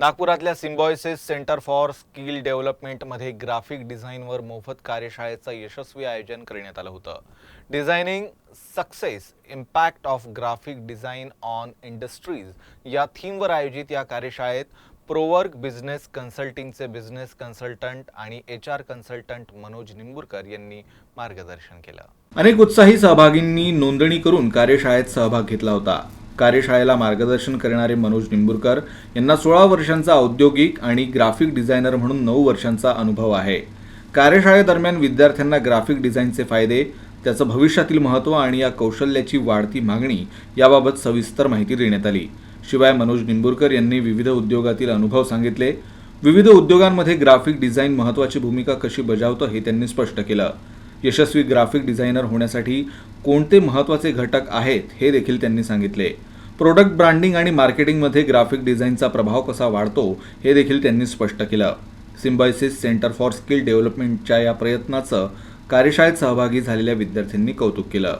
नागपुरातल्या Symbiosis centre for skill डेव्हलपमेंटमध्ये graphic डिझाईनवर मोफत कार्यशाळेचं यशस्वी आयोजन करण्यात आलं होतं. Designing success impact of graphic design on industries या थीमवर आयोजित या कार्यशाळेत प्रोवर्क बिझनेस कन्सल्टिंगचे बिझनेस कन्सल्टंट आणि H R consultant Manoj Nimburkar यांनी मार्गदर्शन केलं. अनेक उत्साही सहभागींनी नोंदणी करून कार्यशाळेत सहभाग घेतला होता. कार्यशाळेला मार्गदर्शन करणारे मनोज निंबुरकर यांना सोळा वर्षांचा औद्योगिक आणि ग्राफिक डिझायनर म्हणून नऊ वर्षांचा अनुभव आहे. कार्यशाळेदरम्यान विद्यार्थ्यांना ग्राफिक डिझाईनचे फायदे त्याचं भविष्यातील महत्त्व आणि या कौशल्याची वाढती मागणी याबाबत सविस्तर माहिती देण्यात आली. शिवाय मनोज निंबुरकर यांनी विविध उद्योगातील अनुभव सांगितले. विविध उद्योगांमध्ये ग्राफिक डिझाईन महत्त्वाची भूमिका कशी बजावतं हे त्यांनी स्पष्ट केलं. यशस्वी ग्राफिक डिझायनर होण्यासाठी कोणते महत्त्वाचे घटक आहेत हे देखील त्यांनी सांगितले. प्रोडक्ट ब्रँडिंग आणि मार्केटिंगमध्ये ग्राफिक डिझाईनचा प्रभाव कसा वाढतो हे देखील त्यांनी स्पष्ट केलं. सिम्बायसिस सेंटर फॉर स्किल डेव्हलपमेंटच्या या प्रयत्नाचं कार्यशाळेत सहभागी झालेल्या विद्यार्थ्यांनी कौतुक केलं.